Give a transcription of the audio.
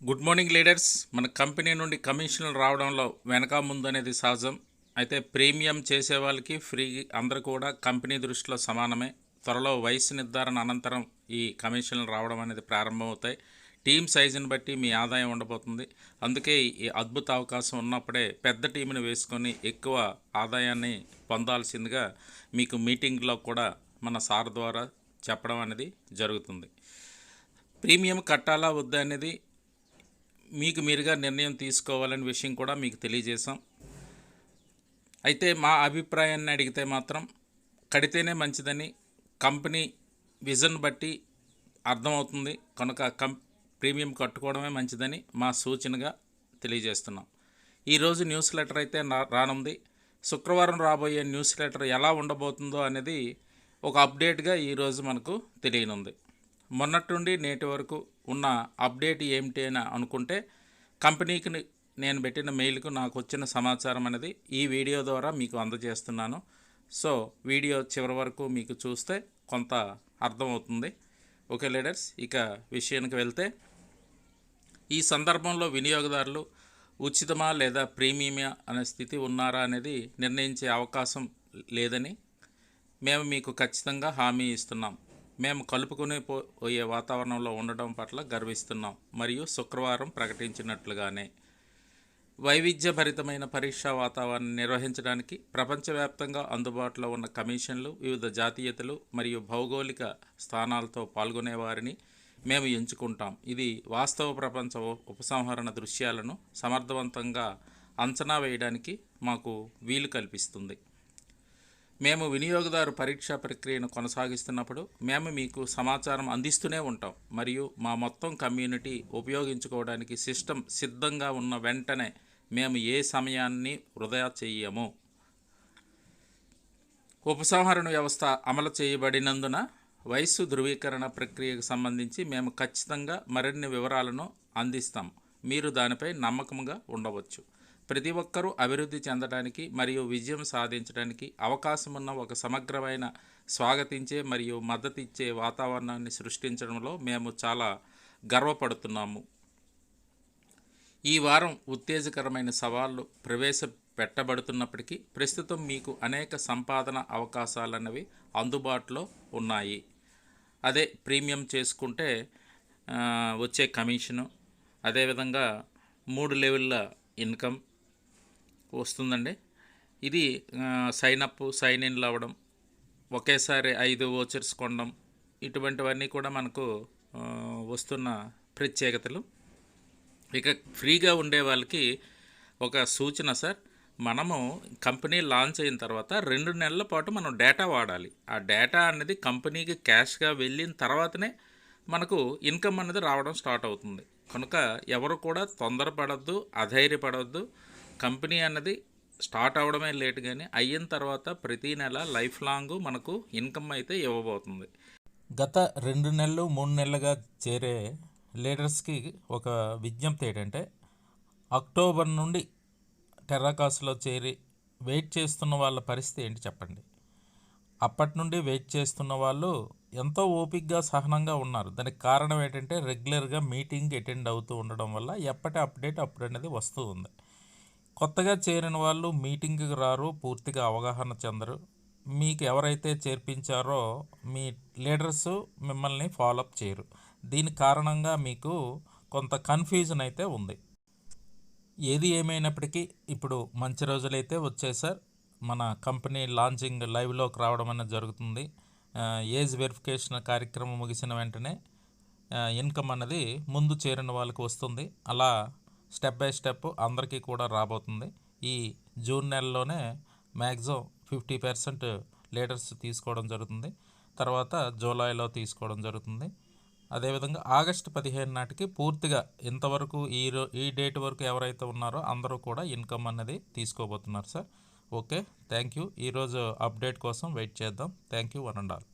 Good morning leaders మన company నుండి కమిషన్లు రావడంలో వెనక ముందు అనేది సహజం. అయితే ప్రీమియం చేసే వాళ్ళకి ఫ్రీ అందరూ కూడా కంపెనీ దృష్టిలో సమానమే. త్వరలో వయసు నిర్ధారణ అనంతరం ఈ కమిషన్లు రావడం అనేది ప్రారంభమవుతాయి. టీం సైజుని బట్టి మీ ఆదాయం ఉండబోతుంది. అందుకే ఈ అద్భుత అవకాశం ఉన్నప్పుడే పెద్ద టీంని వేసుకొని ఎక్కువ ఆదాయాన్ని పొందాల్సిందిగా మీకు మీటింగ్లో కూడా మన సార్ ద్వారా చెప్పడం అనేది జరుగుతుంది. ప్రీమియం కట్టాలా వద్దా అనేది మీకు మీరుగా నిర్ణయం తీసుకోవాలనే విషయం కూడా మీకు తెలియజేశాం. అయితే మా అభిప్రాయాన్ని అడిగితే మాత్రం కడితేనే మంచిదని కంపెనీ విజన్ బట్టి అర్థమవుతుంది. కనుక కం ప్రీమియం కట్టుకోవడమే మంచిదని మా సూచనగా తెలియజేస్తున్నాం. ఈరోజు న్యూస్ లెటర్ అయితే రానుంది. శుక్రవారం రాబోయే న్యూస్ లెటర్ ఎలా ఉండబోతుందో అనేది ఒక అప్డేట్గా ఈరోజు మనకు తెలియనుంది. మొన్నటి నేటి వరకు ఉన్న అప్డేట్ ఏమిటి అని అనుకుంటే కంపెనీకి నేను పెట్టిన మెయిల్కు నాకు వచ్చిన సమాచారం అనేది ఈ వీడియో ద్వారా మీకు అందజేస్తున్నాను. సో వీడియో చివరి వరకు మీకు చూస్తే కొంత అర్థమవుతుంది. ఓకే లీడర్స్ ఇక విషయానికి వెళ్తే ఈ సందర్భంలో వినియోగదారులు ఉచితమా లేదా ప్రీమియమా అనే స్థితి ఉన్నారా అనేది నిర్ణయించే అవకాశం లేదని మేము మీకు ఖచ్చితంగా హామీ ఇస్తున్నాం. మేము కలుపుకునే పోయే వాతావరణంలో ఉండడం పట్ల గర్విస్తున్నాం. మరియు శుక్రవారం ప్రకటించినట్లుగానే వైవిధ్యభరితమైన పరీక్షా వాతావరణం నిర్వహించడానికి ప్రపంచవ్యాప్తంగా అందుబాటులో ఉన్న కమిషన్లు వివిధ జాతీయతలు మరియు భౌగోళిక స్థానాలతో పాల్గొనే వారిని మేము ఎంచుకుంటాం. ఇది వాస్తవ ప్రపంచ ఉపసంహరణ దృశ్యాలను సమర్థవంతంగా అంచనా వేయడానికి మాకు వీలు కల్పిస్తుంది. మేము వినియోగదారు పరీక్షా ప్రక్రియను కొనసాగిస్తున్నప్పుడు మేము మీకు సమాచారం అందిస్తూనే ఉంటాం. మరియు మా మొత్తం కమ్యూనిటీ ఉపయోగించుకోవడానికి సిస్టమ్ సిద్ధంగా ఉన్న వెంటనే మేము ఏ సమయాన్ని వృధా చెయ్యము. ఉపసంహరణ వ్యవస్థ అమలు చేయబడినందున వయస్సు ధృవీకరణ ప్రక్రియకు సంబంధించి మేము ఖచ్చితంగా మరిన్ని వివరాలను అందిస్తాం. మీరు దానిపై నమ్మకంగా ఉండవచ్చు. ప్రతి ఒక్కరూ అభివృద్ధి చెందడానికి మరియు విజయం సాధించడానికి అవకాశం ఉన్న ఒక సమగ్రమైన స్వాగతించే మరియు మద్దతిచ్చే వాతావరణాన్ని సృష్టించడంలో మేము చాలా గర్వపడుతున్నాము. ఈ వారం ఉత్తేజకరమైన సవాళ్ళు ప్రవేశపెట్టబడుతున్నప్పటికీ ప్రస్తుతం మీకు అనేక సంపాదన అవకాశాలన్నవి అందుబాటులో ఉన్నాయి. అదే ప్రీమియం చేసుకుంటే వచ్చే కమిషను అదేవిధంగా మూడు లెవెల్ల ఇన్కమ్ వస్తుందండి. ఇది సైన్ అప్ సైన్ ఇన్లు అవ్వడం ఒకేసారి ఐదు ఓచర్స్ కొనడం ఇటువంటివన్నీ కూడా మనకు వస్తున్న ప్రత్యేకతలు. ఇక ఫ్రీగా ఉండే వాళ్ళకి ఒక సూచన సార్. మనము కంపెనీ లాంచ్ అయిన తర్వాత రెండు నెలల పాటు మనం డేటా వాడాలి. ఆ డేటా అనేది కంపెనీకి క్యాష్గా వెళ్ళిన తర్వాతనే మనకు ఇన్కమ్ అనేది రావడం స్టార్ట్ అవుతుంది. కనుక ఎవరు కూడా తొందరపడద్దు అధైర్యపడద్దు. కంపెనీ అన్నది స్టార్ట్ అవడమే లేట్ కానీ అయిన తర్వాత ప్రతి నెల లైఫ్ లాంగ్ మనకు ఇన్కమ్ అయితే ఇవ్వబోతుంది. గత రెండు నెలలు మూడు నెలలుగా చేరే లీడర్స్కి ఒక విజ్ఞప్తి ఏంటంటే అక్టోబర్ నుండి టెర్రాకాస్లో చేరి వెయిట్ చేస్తున్న వాళ్ళ పరిస్థితి ఏంటి చెప్పండి? అప్పటి నుండి వెయిట్ చేస్తున్న వాళ్ళు ఎంతో ఓపిక్గా సహనంగా ఉన్నారు. దానికి కారణం ఏంటంటే రెగ్యులర్గా మీటింగ్ అటెండ్ అవుతూ ఉండడం వల్ల ఎప్పటి అప్డేట్ అప్పుడు అనేది వస్తూ ఉంది. కొత్తగా చేరిన వాళ్ళు మీటింగ్కి రారు పూర్తిగా అవగాహన చెందరు. మీకు ఎవరైతే చేర్పించారో మీ లీడర్స్ మిమ్మల్ని ఫాలోఅప్ చేయరు. దీని కారణంగా మీకు కొంత కన్ఫ్యూజన్ అయితే ఉంది. ఏది ఏమైనప్పటికీ ఇప్పుడు మంచి రోజులైతే వచ్చేసారు సార్. మన కంపెనీ లాంచింగ్ లైవ్లోకి రావడం అనేది జరుగుతుంది. ఏజ్ వెరిఫికేషన్ కార్యక్రమం ముగిసిన వెంటనే ఇన్కమ్ అనేది ముందు చేరిన వాళ్ళకి వస్తుంది. అలా స్టెప్ బై స్టెప్ అందరికీ కూడా రాబోతుంది. ఈ జూన్ నెలలోనే మ్యాక్సిమం ఫిఫ్టీ పర్సెంట్ లీటర్స్ తీసుకోవడం జరుగుతుంది. తర్వాత జూలైలో తీసుకోవడం జరుగుతుంది. అదేవిధంగా ఆగస్టు పదిహేను నాటికి పూర్తిగా ఇంతవరకు ఈ రో ఈ డేట్ వరకు ఎవరైతే ఉన్నారో అందరూ కూడా ఇన్కమ్ అనేది తీసుకోబోతున్నారు సార్. Okay thank you. ఈరోజు అప్డేట్ కోసం వెయిట్ చేద్దాం. Thank you one and all.